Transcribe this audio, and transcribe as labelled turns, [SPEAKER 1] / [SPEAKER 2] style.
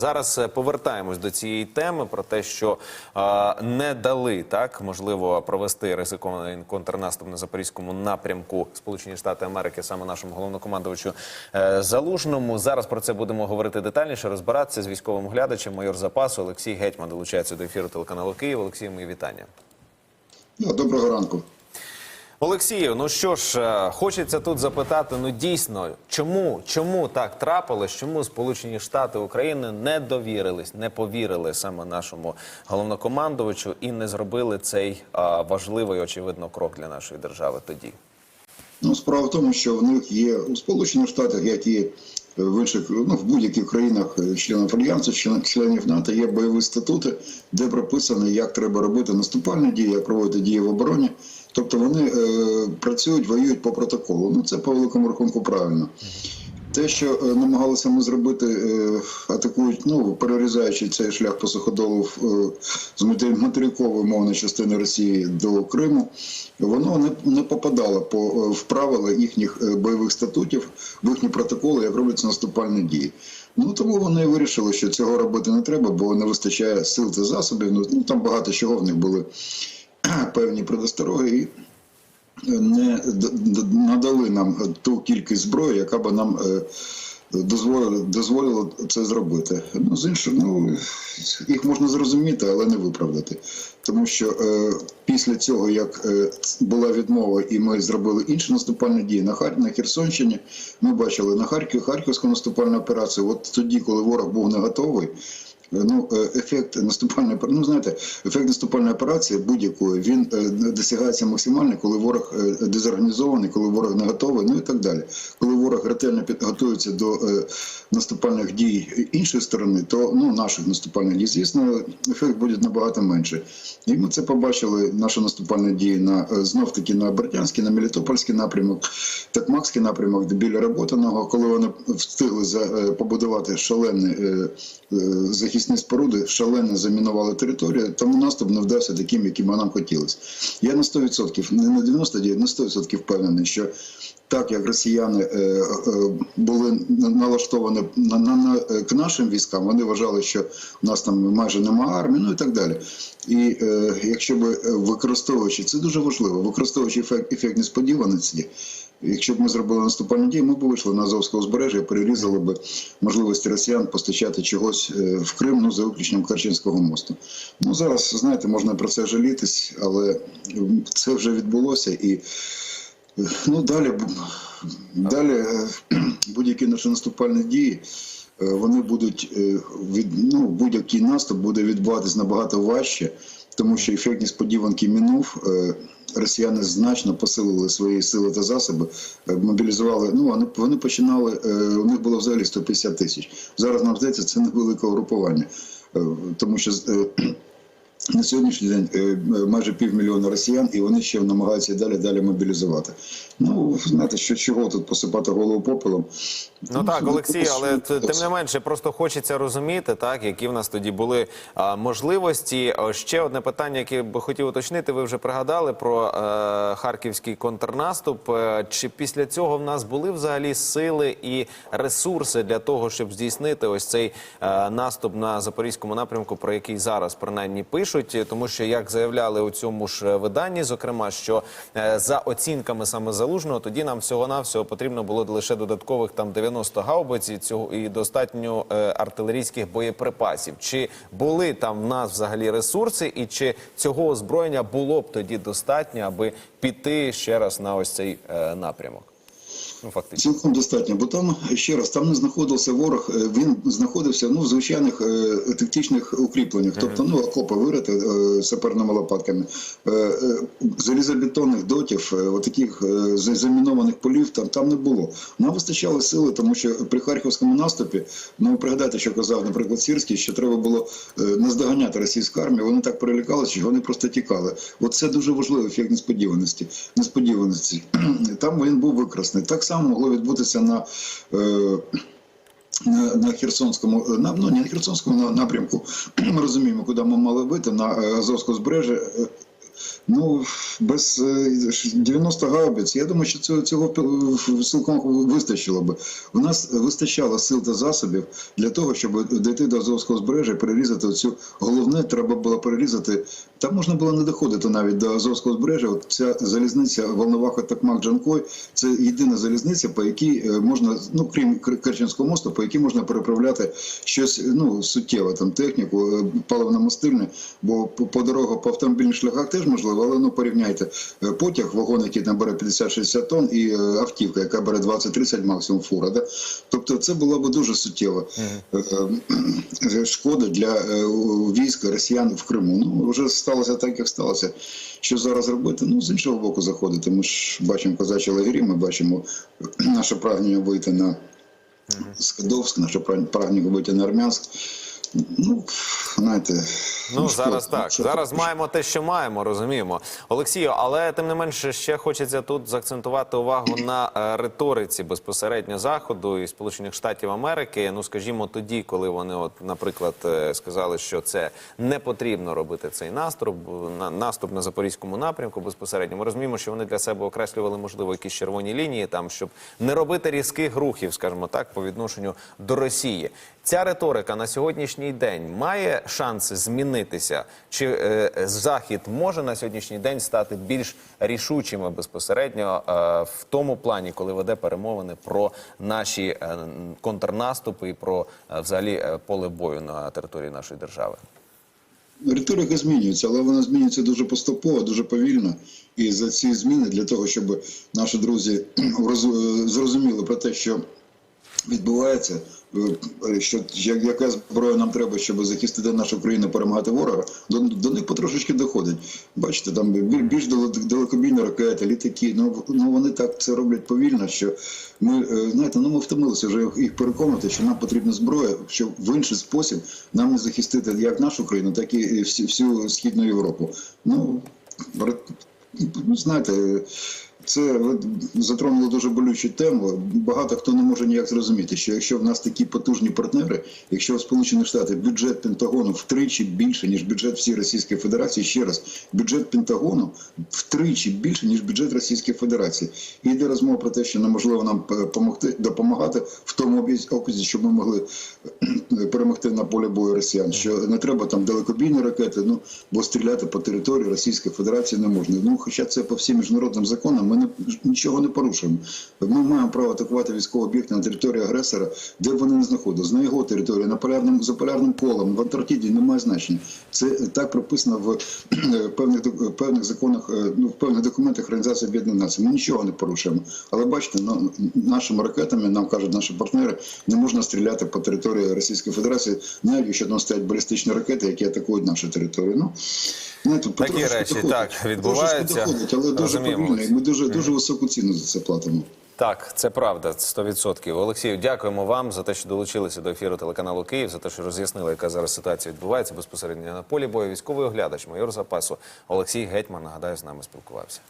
[SPEAKER 1] Зараз е, повертаємось до цієї теми про те, що е, не дали так можливо провести ризикований контрнаступ на запорізькому напрямку Сполучені Штати Америки, саме нашому головнокомандувачу е, Залужному. Зараз про це будемо говорити детальніше, розбиратися з військовим глядачем. Майор запасу Олексій Гетьман долучається до ефіру телеканалу Київ. Олексій, мої вітання.
[SPEAKER 2] Ну, Доброго ранку.
[SPEAKER 1] Олексію, ну що ж, е, хочеться тут запитати: ну дійсно, чому, чому так трапилось? Чому Сполучені Штати України не довірились, не повірили саме нашому головнокомандувачу і не зробили цей а, важливий, очевидно, крок для нашої держави тоді?
[SPEAKER 2] Ну, справа в тому, що в них є у Сполучених Штатах, як і в інших, ну в будь-яких країнах, е, членів альянсу, член- членів НАТО, є бойові статути, де прописано, як треба робити наступальні дії, як проводити дії в обороні. Тобто вони е, працюють, воюють по протоколу. Ну це по великому рахунку правильно. Те, що е, намагалися ми зробити, е, атакують, ну перерізаючи цей шлях по суходолу е, з материкової мовної частини Росії до Криму, воно не, не попадало по е, в правила їхніх е, бойових статутів, в їхні протоколи, як робляться наступальні дії. Ну тому вони вирішили, що цього робити не треба, бо не вистачає сил та засобів. Ну, ну там багато чого в них були певні предостороги. І не д- д- надали нам е, ту кількість зброї, яка б нам е, дозволила, дозволила це зробити. Ну, з іншого, ну, їх можна зрозуміти, але не виправдати. Тому що е, після цього, як е, була відмова, і ми зробили інші наступальні дії на Хар... на Херсонщині, ми бачили на Харків, Харківську наступальну операцію. От тоді, коли ворог був не готовий, Ну, е, ефект наступальної ну, знаєте, ефект наступальної операції будь-якої він е, досягається максимально, коли ворог е, дезорганізований, коли ворог не готовий, ну і так далі. Коли ворог ретельно підготується до е, наступальних дій іншої сторони, то ну наших наступальних дій, звісно, ефект буде набагато менше. І ми це побачили. Наші наступальні дії на знов таки на Бердянський, на Мелітопольський напрямок, Такмакський напрямок, де біля Роботаного, коли вони встигли за, е, побудувати шалений е, е, захисні споруди, шалено замінували територію, тому наступ не вдався таким, яким нам хотілося. Я на 100%, не на 99, на 100% впевнений, що так як росіяни е, е, були налаштовані на, на, на, е, к нашим військам, вони вважали, що у нас там майже немає армії, ну і так далі. І якщо е, використовуючи, це дуже важливо, використовуючи ефект, ефект несподіваності, Якщо б ми зробили наступальні дії, ми б вийшли на Азовське узбережжя перерізали б можливості росіян постачати чогось в Крим, ну за виключенням Керченського мосту. Ну зараз знаєте, можна про це жалітись, але це вже відбулося і. Ну, далі, далі е, будь-які наші наступальні дії, е, вони будуть е, від ну, будь-який наступ буде відбуватись набагато важче, тому що ефект несподіванки минув. Росіяни значно посилили свої сили та засоби, мобілізували. Ну вони вони починали. У них було взагалі 150 тисяч. Зараз нам здається, це невелике угрупування, Е, тому що на сьогоднішній день е, майже півмільйона росіян, і вони ще намагаються далі далі мобілізувати. Ну знаєте, що чого тут посипати голову попелом?
[SPEAKER 1] Ну так, Олексій, але тим не менше, просто хочеться розуміти, так які в нас тоді були а, можливості. Ще одне питання, яке би хотів уточнити. Ви вже пригадали про е, харківський контрнаступ. Е, Чи після цього в нас були взагалі сили і ресурси для того, щоб здійснити ось цей е, наступ на запорізькому напрямку, про який зараз принаймні пишуть? Тому що як заявляли у цьому ж виданні, зокрема, що е, за оцінками саме залужного, тоді нам всього навсього потрібно було лише додаткових там 90 гаубиць і цього і достатньо е, артилерійських боєприпасів. Чи були там в нас взагалі ресурси, і чи цього озброєння було б тоді достатньо, аби піти ще раз на ось цей е, напрямок? Ну фактично.
[SPEAKER 2] Цілком достатньо, бо там ще раз там не знаходився ворог. е, Він знаходився ну в звичайних е, тактичних укріпленнях, тобто ну окопи вирити е, саперними лопатками, е, е, залізобетонних дотів, е, отаких е, замінованих полів там там не було. Нам вистачало сили, тому що при харківському наступі, ну пригадайте, що казав, наприклад, Сірський, що треба було е, наздоганяти російську армію. Вони так перелякалися, що вони просто тікали. От це дуже важливий ефект несподіваності. Несподіваності там він був викрасний. Так само могло відбутися на. Е, на, на Херсонському на, ну, не на Херсонському на, напрямку. Ми розуміємо, куди ми мали бити на е, Азовське збережжя. Е, Ну, без е, 90 гаубиць, я думаю, що цього, цього цілком вистачило би. У нас вистачало сил та засобів для того, щоб дійти до Азовського збережжя перерізати оцю. Головне, треба було перерізати. Там можна було не доходити навіть до Азовського збережжя. От ця залізниця Волноваха Токмак Джанкой це єдина залізниця, по якій е, можна, ну крім Керченського мосту, по якій можна переправляти щось ну суттєве, там техніку, е, паливно-мастильне, бо по дорогах, по автомобільних шляхах теж можливо, але ну порівняйте е, потяг, вагон, який там бере 50-60 тонн, і е, автівка, яка бере 20-30 максимум фура. Да? Тобто це було б дуже суттєво е, шкода для військ росіян в Криму. Ну вже сталося так, як сталося. Що зараз робити? Ну з іншого боку заходити. Ми ж бачимо козачі лагері, ми бачимо наше прагнення вийти на Скадовськ, наше прагнення вийти на Армянськ. Ну, знаєте,
[SPEAKER 1] Ну
[SPEAKER 2] що,
[SPEAKER 1] зараз так.
[SPEAKER 2] що
[SPEAKER 1] Зараз
[SPEAKER 2] тут?
[SPEAKER 1] маємо те, що маємо, розуміємо. Олексію, але тим не менше ще хочеться тут заакцентувати увагу на е, риториці безпосередньо заходу і Сполучених Штатів Америки. Ну скажімо, тоді, коли вони, от, наприклад, е, сказали, що це не потрібно робити цей наступ, на наступ на запорізькому напрямку. Безпосередньо ми розуміємо, що вони для себе окреслювали можливо якісь червоні лінії, там щоб не робити різких рухів, скажімо так, по відношенню до Росії. Ця риторика на сьогоднішній день має шанси змінитися? Чи е, захід може на сьогоднішній день стати більш рішучими безпосередньо е, в тому плані, коли веде перемовини про наші е, контрнаступи і про е, взагалі е, поле бою на території нашої держави?
[SPEAKER 2] Риторика змінюється, але вона змінюється дуже поступово, дуже повільно. І за ці зміни для того, щоб наші друзі роз- зрозуміли про те, що відбувається, е, що яка зброя нам треба, щоб захистити нашу країну, перемагати ворога, до, до них потрошечки доходить. Бачите, там більш далекобійні ракети, літаки. Ну, ну вони так це роблять повільно, що ми е, знаєте, ну ми втомилися вже їх переконувати, що нам потрібна зброя, що в інший спосіб нам не захистити як нашу країну, так і всю, всю східну Європу. Ну ну знаєте. Це ви затронули дуже болючу тему. Багато хто не може ніяк зрозуміти, що якщо в нас такі потужні партнери, якщо в Сполучених Штатах бюджет Пентагону втричі більше ніж бюджет всієї Російської Федерації, ще раз бюджет Пентагону втричі більше ніж бюджет Російської Федерації. І йде розмова про те, що неможливо нам допомогти допомагати в тому обсязі, щоб ми могли перемогти на полі бою росіян. Що не треба там далекобійні ракети, ну бо стріляти по території Російської Федерації не можна. Ну хоча це по всім міжнародним законам, ми не нічого не порушуємо. Ми маємо право атакувати військові об'єкти на території агресора, де б вони не знаходились, на його території, на полярним за полярним колом, в Антарктиді немає значення. Це так прописано в певних певних законах, е, ну в певних документах Організації Об'єднаних Націй. Ми нічого не порушуємо. Але бачите, ну, нашими ракетами нам кажуть наші партнери, не можна стріляти по території Російської Федерації, навіть якщо там стоять балістичні ракети, які атакують нашу територію. Ну знаєте,
[SPEAKER 1] Такі речі, так, відбуваються.
[SPEAKER 2] але дуже
[SPEAKER 1] Розуміємо,
[SPEAKER 2] повільно. І
[SPEAKER 1] Олексій.
[SPEAKER 2] Дуже дуже високу ціну за це платимо.
[SPEAKER 1] Так, це правда, 100%. Олексію, дякуємо вам за те, що долучилися до ефіру телеканалу Київ, за те, що роз'яснили, яка зараз ситуація відбувається безпосередньо на полі бою. Військовий оглядач майор запасу Олексій Гетьман, нагадаю, з нами спілкувався.